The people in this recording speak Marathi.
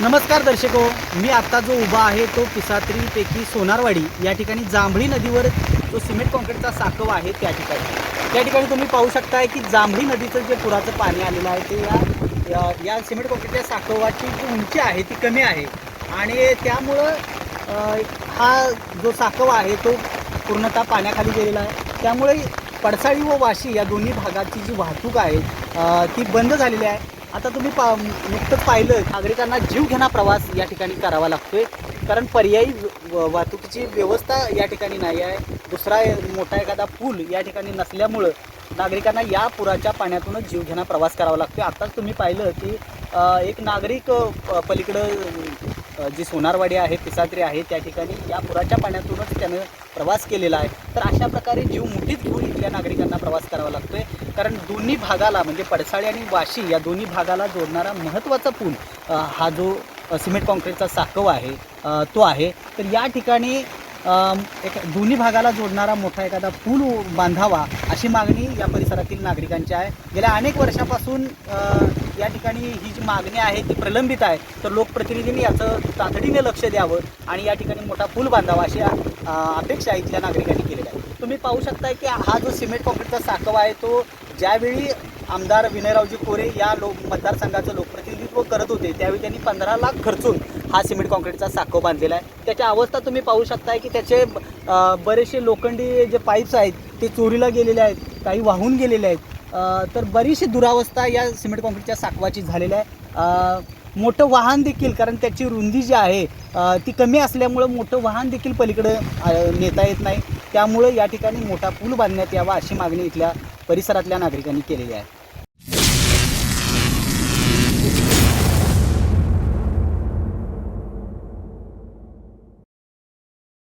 नमस्कार दर्शको मी आत्ता जो उभा आहे तो पिसात्रीपैकी सोनारवाडी या ठिकाणी जांभळी नदीवर जो सिमेंट कॉन्क्रीटचा साकव आहे त्या ठिकाणी. त्या ठिकाणी तुम्ही पाहू शकताय की जांभळी नदीचं जे पुराचं पाणी आलेलं आहे ते या या- या सिमेंट कॉन्क्रीटच्या साकवाची जी उंची आहे ती कमी आहे. आणि त्यामुळं हा जो साकव आहे तो पूर्णतः पाण्याखाली गेलेला आहे. त्यामुळे पडसाळी व वाशी या दोन्ही भागाची जी वाहतूक आहे ती बंद झालेली आहे. आता तुम्ही पा नुकतंच पाहिलं नागरिकांना जीवघेणा प्रवास या ठिकाणी करावा लागतोय. कारण पर्यायी वाहतुकीची व्यवस्था या ठिकाणी नाही आहे. दुसरा मोठा एखादा पूल या ठिकाणी नसल्यामुळं नागरिकांना या पुराच्या पाण्यातूनच जीवघेणा प्रवास करावा लागतोय. आत्ताच तुम्ही पाहिलं की एक नागरिक पलीकडं जी सोनारवाडी आहे पिसात्री आहे त्या ठिकाणी या पुराच्या पाण्यातूनच त्यानं प्रवास केलेला आहे. तर अशा प्रकारे जीव मुठीत घेऊन इथल्या नागरिकांना प्रवास करावा लागतोय. कारण दोन्ही भागाला म्हणजे पडसाळी आणि वाशी या दोन्ही भागाला जोडणारा महत्त्वाचा पूल हा जो सिमेंट कॉन्क्रीटचा साकव आहे तो आहे. तर या ठिकाणी एक दोन्ही भागाला जोडणारा मोठा एखादा पूल बांधावा अशी मागणी या परिसरातील नागरिकांची आहे. गेल्या अनेक वर्षापासून या ठिकाणी ही जी मागणी आहे ती प्रलंबित आहे. तर लोकप्रतिनिधींनी याचं तातडीने लक्ष द्यावं आणि या ठिकाणी मोठा पूल बांधावा अशी अपेक्षा अपेक्षा इथल्या नागरिकांनी केलेल्या आहे. तुम्ही पाहू शकताय की हा जो सिमेंट कॉन्क्रीटचा साकवा आहे तो ज्यावेळी आमदार विनयरावजी कोरे या लोक मतदारसंघाचं लोकप्रतिनिधित्व करत होते त्यावेळी त्यांनी पंधरा लाख खर्चून हा सिमेंट कॉन्क्रीटचा साखो बांधलेला आहे. त्याची अवस्था तुम्ही पाहू शकताय की त्याचे बरेचसे लोखंडी जे पाईप्स आहेत ते चोरीला गेलेले आहेत काही वाहून गेलेले आहेत. तर बरीचशी दुरावस्था या सिमेंट कॉन्क्रीटच्या साखवाची झालेली आहे. मोठं वाहन देखील कारण त्याची रुंदी जी आहे ती कमी असल्यामुळं मोठं वाहन देखील पलीकडं नेता येत नाही. त्यामुळं या ठिकाणी मोठा पूल बांधण्यात यावा अशी मागणी इथल्या परिसरातल्या नागरिकांनी केलेली आहे.